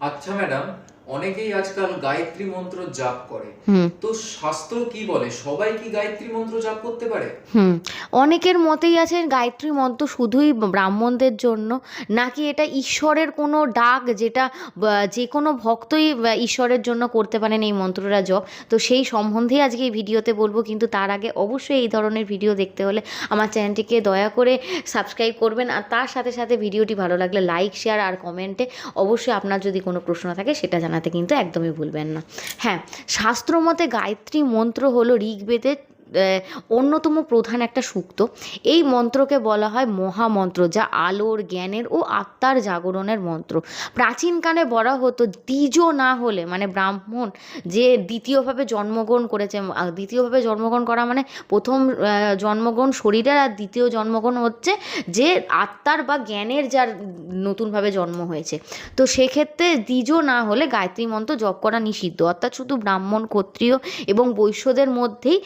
আচ্ছা ম্যাডাম অনেকেই আজকাল গায়ত্রী মন্ত্র জাপ করে। তো শাস্ত্র কি বলে? সবাই কি গায়ত্রী মন্ত্র জাপ করতে পারে? হুম। অনেকের মতেই আছে গায়ত্রী মন্ত্র শুধুই ব্রাহ্মণদের জন্য নাকি এটা ঈশ্বরের কোনো ডাক যেটা যে কোনো ভক্তই ঈশ্বরের জন্য করতে পারেন এই মন্ত্রটা জপ। তো সেই সম্বন্ধেই আজকে এই ভিডিওতে বলব কিন্তু তার আগে অবশ্যই এই ধরনের ভিডিও দেখতে হলে আমার চ্যানেলটিকে দয়া করে সাবস্ক্রাইব করবেন। আর তার সাথে সাথে ভিডিওটি ভালো লাগলে লাইক শেয়ার আর কমেন্টে অবশ্যই আপনার যদি কোনো প্রশ্ন থাকে সেটা জানাতে কিন্তু একদমই ভুলবেন না। হ্যাঁ শাস্ত্রমতে গায়ত্রী মন্ত্র হলো ঋগ্বেদের অন্যতম প্রধান একটা সূক্ত। এই মন্ত্রকে বলা হয় মহামন্ত্র, যা আলোর, জ্ঞানের ও আত্মার জাগরণের মন্ত্র। প্রাচীনকালে বলা হতো, দ্বিজ না হলে মানে ব্রাহ্মণ যে দ্বিতীয়ভাবে জন্মগ্রহণ করেছে দ্বিতীয়ভাবে জন্মগ্রহণ করা মানে প্রথম জন্মগ্রহণ শরীরের আর দ্বিতীয় জন্মগ্রহণ হচ্ছে যে আত্মার বা জ্ঞানের যার নতুনভাবে জন্ম হয়েছে। তো সেক্ষেত্রে দ্বিজ না হলে গায়ত্রী মন্ত্র জপ করা নিষিদ্ধ। অর্থাৎ শুধু ব্রাহ্মণ, ক্ষত্রিয় এবং বৈশ্যদের মধ্যেই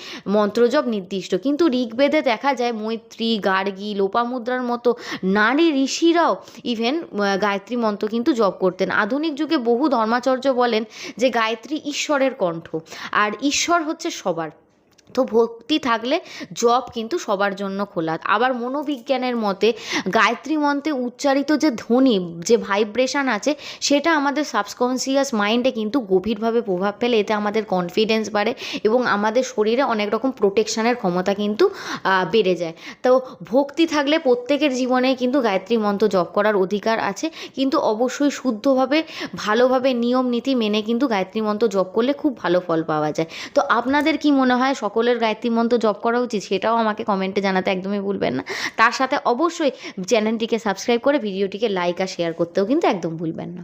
মন্ত্রজপ নির্দিষ্ট। কিন্তু ঋগ্বেদে দেখা যায় মৈত্রী, গার্গী, লোপামুদ্রার মতো নারী ঋষিরাও ইভেন গায়ত্রী মন্ত্র কিন্তু জপ করতেন। আধুনিক যুগে বহু ধর্মাচার্য বলেন যে গায়ত্রী ঈশ্বরের কণ্ঠ। আর ঈশ্বর হচ্ছে সবার। তো ভক্তি থাকলে জপ কিন্তু সবার জন্য খোলা। আবার মনোবিজ্ঞানের মতে গায়ত্রী মন্ত্রে উচ্চারিত যে ধ্বনি, যে ভাইব্রেশন আছে, সেটা আমাদের সাবকনসিয়াস মাইন্ডে কিন্তু গভীরভাবে প্রভাব ফেলে। এতে আমাদের কনফিডেন্স বাড়ে এবং আমাদের শরীরে অনেক রকম প্রোটেকশানের ক্ষমতা কিন্তু বেড়ে যায়। তো ভক্তি থাকলে প্রত্যেকের জীবনে কিন্তু গায়ত্রী মন্ত্র জপ করার অধিকার আছে। কিন্তু অবশ্যই শুদ্ধভাবে, ভালোভাবে নিয়ম নীতি মেনে কিন্তু গায়ত্রী মন্ত্র জপ করলে খুব ভালো ফল পাওয়া যায়। তো আপনাদের কি মনে হয়? সকলের গায়ত্রী মন্ত্র জপ করা উচিত, সেটাও আমাকে কমেন্টে জানাতে একদমই ভুলবেন না। তার সাথে অবশ্যই চ্যানেলটিকে সাবস্ক্রাইব করে ভিডিওটিকে লাইক আর শেয়ার করতেও কিন্তু একদম ভুলবেন না।